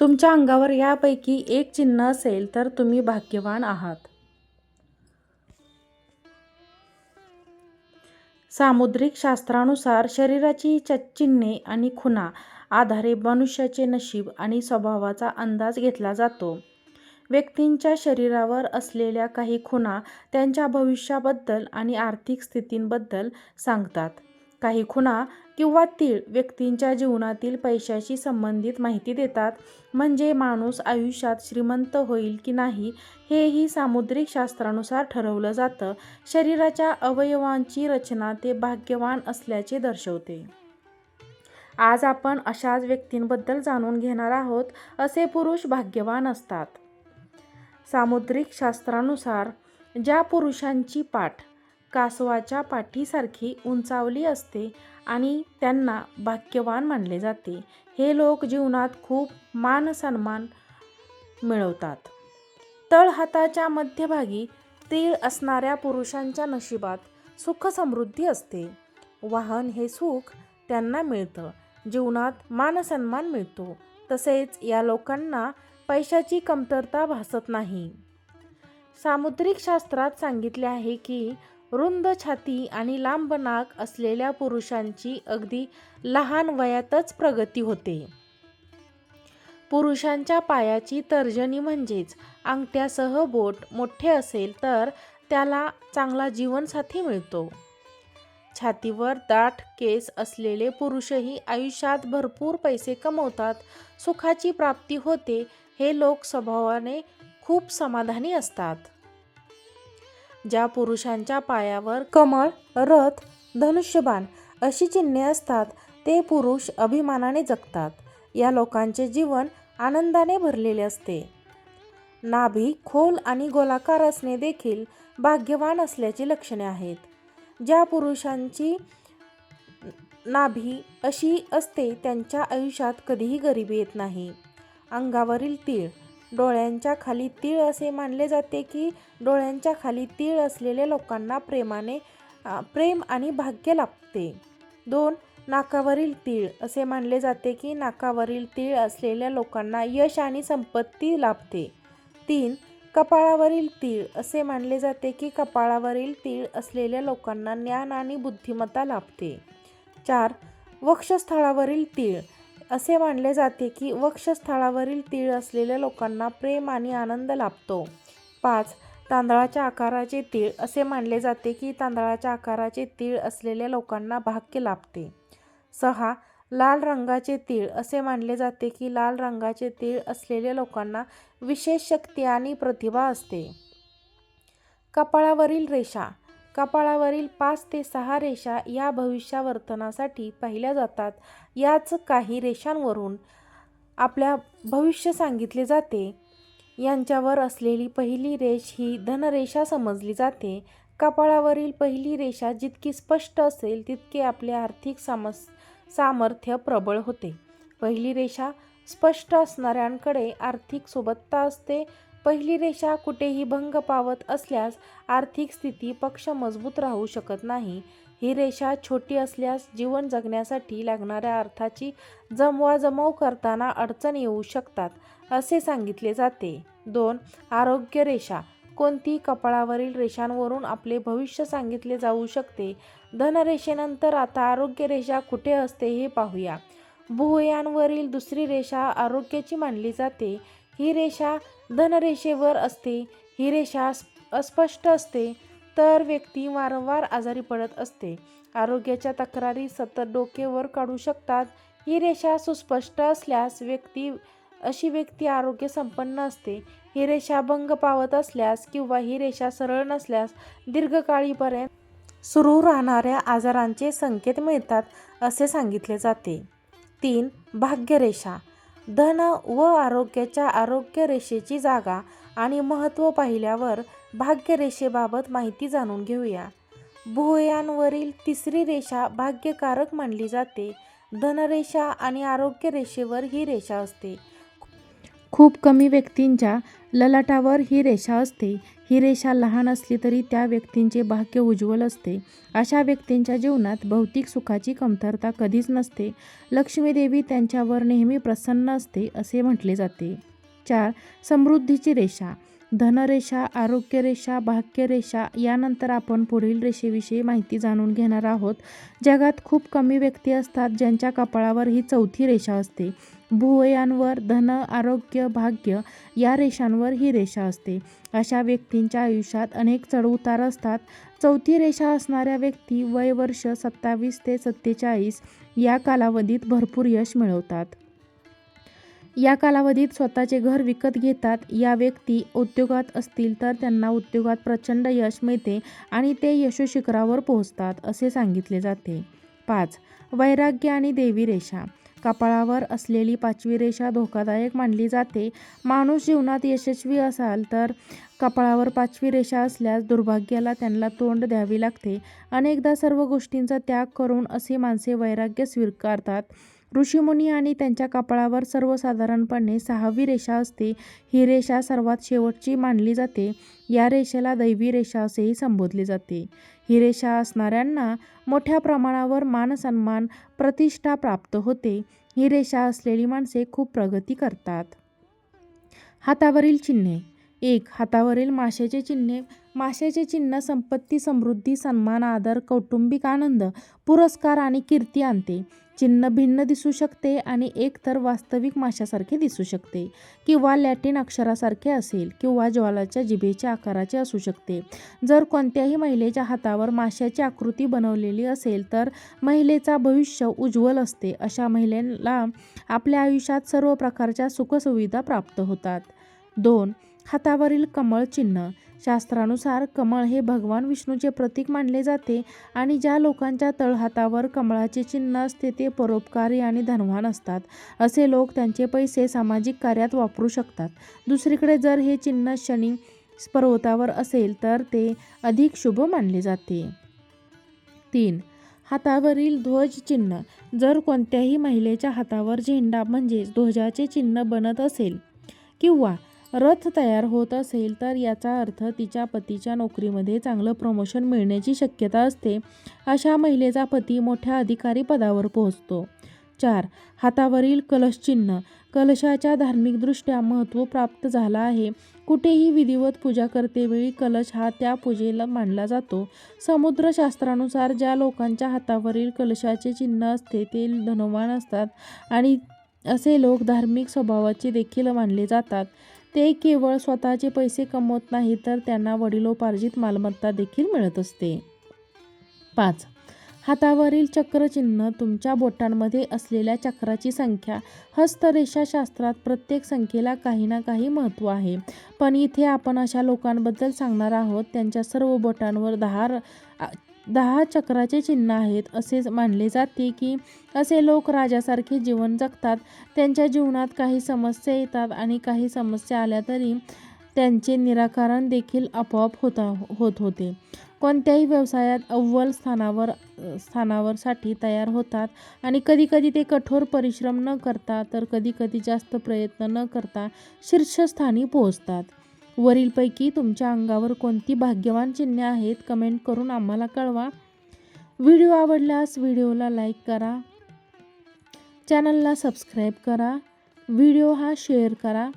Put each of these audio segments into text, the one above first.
तुमच्या अंगावर यापैकी एक चिन्ह असेल तर तुम्ही भाग्यवान आहात. सामुद्रिक शास्त्रानुसार शरीराची च चिन्हे आणि खुणा आधारे मनुष्याचे नशीब आणि स्वभावाचा अंदाज घेतला जातो. व्यक्तींच्या शरीरावर असलेल्या काही खुणा त्यांच्या भविष्याबद्दल आणि आर्थिक स्थितींबद्दल सांगतात. काही खुणा किंवा तीळ व्यक्तींच्या जीवनातील पैशाशी संबंधित माहिती देतात. म्हणजे माणूस आयुष्यात श्रीमंत होईल की नाही हेही सामुद्रिक शास्त्रानुसार ठरवलं जातं. शरीराच्या अवयवांची रचना ते भाग्यवान असल्याचे दर्शवते. आज आपण अशाच व्यक्तींबद्दल जाणून घेणार आहोत. असे पुरुष भाग्यवान असतात. सामुद्रिक शास्त्रानुसार ज्या पुरुषांची पाठ कासवाच्या पाठीसारखी उंचावली असते आणि त्यांना भाग्यवान मानले जाते. हे लोक जीवनात खूप मान सन्मान मिळवतात. तळहाताच्या मध्यभागी तीळ असणाऱ्या पुरुषांच्या नशिबात सुख समृद्धी असते. वाहन हे सुख त्यांना मिळतं. जीवनात मानसन्मान मिळतो. तसेच या लोकांना पैशाची कमतरता भासत नाही. सामुद्रिक शास्त्रात सांगितले आहे की रुंद छाती आणि लांब नाक असलेल्या पुरुषांची अगदी लहान वयातच प्रगती होते. पुरुषांच्या पायाची तर्जनी म्हणजेच अंगठ्यासह बोट मोठे असेल तर त्याला चांगला जीवनसाथी मिळतो. छातीवर दाट केस असलेले पुरुषही आयुष्यात भरपूर पैसे कमवतात सुखाची प्राप्ती होते हे लोक स्वभावाने खूप समाधानी असतात. ज्या पुरुषांच्या पायावर कमळ रथ धनुष्यबाण अशी चिन्हे असतात ते पुरुष अभिमानाने जगतात. या लोकांचे जीवन आनंदाने भरलेले असते. नाभी खोल आणि गोलाकार असणे देखील भाग्यवान असल्याची लक्षणे आहेत. ज्या पुरुषांची नाभी अशी असते त्यांच्या आयुष्यात कधीही गरिबी येत नाही. अंगावरील तीळ डोळ्यांच्या खाली तीळ असे मानले जाते की डोळ्यांच्या खाली तीळ असलेल्या लोकांना प्रेमाने प्रेम आणि भाग्य लाभते. दोन नाकावरील तीळ असे मानले जाते की नाकावरील तीळ असलेल्या लोकांना यश आणि संपत्ती लाभते. तीन कपाळावरील तीळ असे मानले जाते की कपाळावरील तीळ असलेल्या लोकांना ज्ञान आणि बुद्धिमत्ता लाभते. चार वक्षस्थळावरील तीळ असे मानले जाते की वक्षस्थळावरील तीळ असलेल्या लोकांना प्रेम आणि आनंद लाभतो. पाच तांदळाच्या आकाराचे तीळ. असे मानले जाते की तांदळाच्या आकाराचे तीळ असलेल्या लोकांना भाग्य लाभते. सहा लाल रंगाचे तीळ. असे मानले जाते की लाल रंगाचे तीळ असलेल्या लोकांना विशेष शक्ती आणि प्रतिभा असते. कपाळावरील रेषा. कपाळावरील पाच ते सहा रेषा या भविष्यावर्तनासाठी पाहिल्या जातात. याच काही रेषांवरून आपल्या भविष्य सांगितले जाते. यांच्यावर असलेली पहिली रेष ही धनरेषा समजली जाते. कपाळावरील पहिली रेषा जितकी स्पष्ट असेल तितके आपले आर्थिक सामस सामर्थ्य प्रबळ होते. पहिली रेषा स्पष्ट असणाऱ्यांकडे आर्थिक सुबत्ता असते. पहिली रेषा कुठेही भंग पावत असल्यास आर्थिक स्थिती पक्ष मजबूत राहू शकत नाही. ही रेषा छोटी असल्यास जीवन जगण्यासाठी लागणाऱ्या अर्थाची जमवाजमव करताना अडचण येऊ शकतात असे सांगितले जाते. दोन आरोग्य रेषा. कोणती कपाळावरील रेषांवरून आपले भविष्य सांगितले जाऊ शकते. धनरेषेनंतर आता आरोग्य रेषा कुठे असते हे पाहूया. भुवयांवरील दुसरी रेषा आरोग्याची मानली जाते. ही रेषा धनरेषेवर असते. ही रेषा अस्पष्ट असते. तर व्यक्ती वारंवार आजारी पडत असते. आरोग्याच्या तक्रारी सतत डोकेवर काढू शकतात. ही रेषा सुस्पष्ट असल्यास व्यक्ती अशी व्यक्ती आरोग्य संपन्न असते. ही रेषा भंग पावत असल्यास किंवा ही रेषा सरळ नसल्यास दीर्घकाळीपर्यंत सुरू राहणाऱ्या आजारांचे संकेत मिळतात असे सांगितले जाते. तीन भाग्यरेषा. धन व आरोग्याच्या आरोग्य रेषेची जागा आणि महत्त्व पाहिल्यावर भाग्यरेषेबाबत माहिती जाणून घेऊया. भुवयांवरील तिसरी रेषा भाग्यकारक मानली जाते. धनरेषा आणि आरोग्य रेषेवर ही रेषा असते. खूप कमी व्यक्तींच्या ललाटावर ही रेषा असते. ही रेषा लहान असली तरी त्या व्यक्तींचे भाग्य उज्ज्वल असते. अशा व्यक्तींच्या जीवनात भौतिक सुखाची कमतरता कधीच नसते. लक्ष्मीदेवी त्यांच्यावर नेहमी प्रसन्न असते असे म्हटले जाते. चार समृद्धीची रेषा. धनरेषा आरोग्यरेषा भाग्यरेषा यानंतर आपण पुढील रेषेविषयी माहिती जाणून घेणार आहोत. जगात खूप कमी व्यक्ती असतात ज्यांच्या कपाळावर ही चौथी रेषा असते. भुवयांवर धन आरोग्य भाग्य या रेषांवर ही रेषा असते. अशा व्यक्तींच्या आयुष्यात अनेक चढउतार असतात. चौथी रेषा असणाऱ्या व्यक्ती वय वर्ष सत्तावीस ते सत्तेचाळीस या कालावधीत भरपूर यश मिळवतात. या कालावधीत स्वतःचे घर विकत घेतात. या व्यक्ती उद्योगात असतील तर त्यांना उद्योगात प्रचंड यश मिळते आणि ते यशोशिखरावर पोहोचतात असे सांगितले जाते. पाच. वैराग्य आणि देवी रेषा. कपाळावर असलेली पाचवी रेषा धोकादायक मानली जाते. माणूस जीवनात यशस्वी असाल तर कपाळावर पाचवी रेषा असल्यास दुर्भाग्याला त्यांना तोंड द्यावी लागते. अनेकदा सर्व गोष्टींचा त्याग करून असे माणसे वैराग्य स्वीकारतात. ऋषीमुनी आणि त्यांच्या कपाळावर सर्वसाधारणपणे सहावी रेषा असते. ही रेषा सर्वात शेवटची मानली जाते. या रेषेला दैवी रेषा असेही संबोधले जाते. ही रेषा असणाऱ्यांना मोठ्या प्रमाणावर मानसन्मान प्रतिष्ठा प्राप्त होते. ही रेषा असलेली माणसे खूप प्रगती करतात. हातावरील चिन्हे. एक हातावरील माशाचे चिन्हे. माशाचे चिन्ह संपत्ती समृद्धी सन्मान आदर कौटुंबिक आनंद पुरस्कार आणि कीर्ती आणते. चिन्ह भिन्न दिसू शकते आणि एक तर वास्तविक माशासारखे दिसू शकते किंवा लॅटिन अक्षरासारखे असेल किंवा ज्वालाच्या जिभेच्या आकाराचे असू शकते. जर कोणत्याही महिलेच्या हातावर माशाची आकृती बनवलेली असेल तर महिलेचा भविष्य उज्ज्वल असते. अशा महिलेला आपल्या आयुष्यात सर्व प्रकारच्या सुखसुविधा प्राप्त होतात. दोन हातावरील कमळ चिन्ह. शास्त्रानुसार कमळ हे भगवान विष्णूचे प्रतीक मानले जाते आणि ज्या लोकांच्या तळहातावर कमळाचे चिन्ह असते ते परोपकारी आणि धनवान असतात. असे लोक त्यांचे पैसे सामाजिक कार्यात वापरू शकतात. दुसरीकडे जर हे चिन्ह शनी पर्वतावर असेल तर ते अधिक शुभ मानले जाते. तीन. हातावरील ध्वज चिन्ह. जर कोणत्याही महिलेच्या हातावर झेंडा म्हणजेच ध्वजाचे चिन्ह बनत असेल किंवा रथ तयार होत असेल तर याचा अर्थ तिच्या पतीच्या नोकरीमध्ये चांगलं प्रमोशन मिळण्याची शक्यता असते. अशा महिलेचा पती मोठ्या अधिकारी पदावर पोहोचतो. चार. हातावरील कलश चिन्ह. कलशाच्या धार्मिकदृष्ट्या महत्त्व प्राप्त झाला आहे. कुठेही विधिवत पूजा करतेवेळी कलश हा त्या पूजेला मानला जातो. समुद्रशास्त्रानुसार ज्या लोकांच्या हातावरील कलशाचे चिन्ह असते ते धनवान असतात आणि असे लोक धार्मिक स्वभावाचे देखील मानले जातात. ते केवळ स्वतःचे पैसे कमवत नाही तर त्यांना वडिलोपार्जित मालमत्ता देखील मिळत असते. पाच. हातावरील चक्रचिन्ह तुमच्या बोटांमध्ये असलेल्या चक्राची संख्या हस्तरेषाशास्त्रात प्रत्येक संख्येला काही ना काही महत्त्व आहे. पण इथे आपण अशा लोकांबद्दल सांगणार आहोत त्यांच्या सर्व बोटांवर दहा दहा चक्राचे चिन्ह आहेत. असे मानले जाते की असे लोक राजासारखे जीवन जगतात. त्यांच्या जीवनात काही समस्या येतात आणि काही समस्या आल्या तरी त्यांचे निराकरण देखील आपोआप होता होत होते. कोणत्याही व्यवसायात अव्वल स्थानावर स्थानावरसाठी तयार होतात आणि कधीकधी ते कठोर परिश्रम न करता तर कधीकधी जास्त प्रयत्न न करता शीर्षस्थानी पोहोचतात. वरीलपैकी तुमच्या अंगावर कोणती भाग्यवान चिन्हे आहेत कमेंट करून आम्हाला कळवा. व्हिडिओ आवडल्यास व्हिडिओला लाईक करा. चॅनलला सबस्क्राईब करा. व्हिडिओ हा शेअर करा.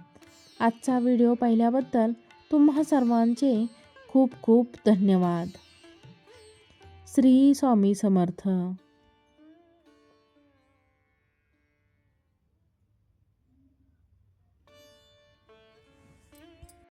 आजचा व्हिडिओ पाहिल्याबद्दल तुम्हा सर्वांचे खूप खूप धन्यवाद. श्री स्वामी समर्थ.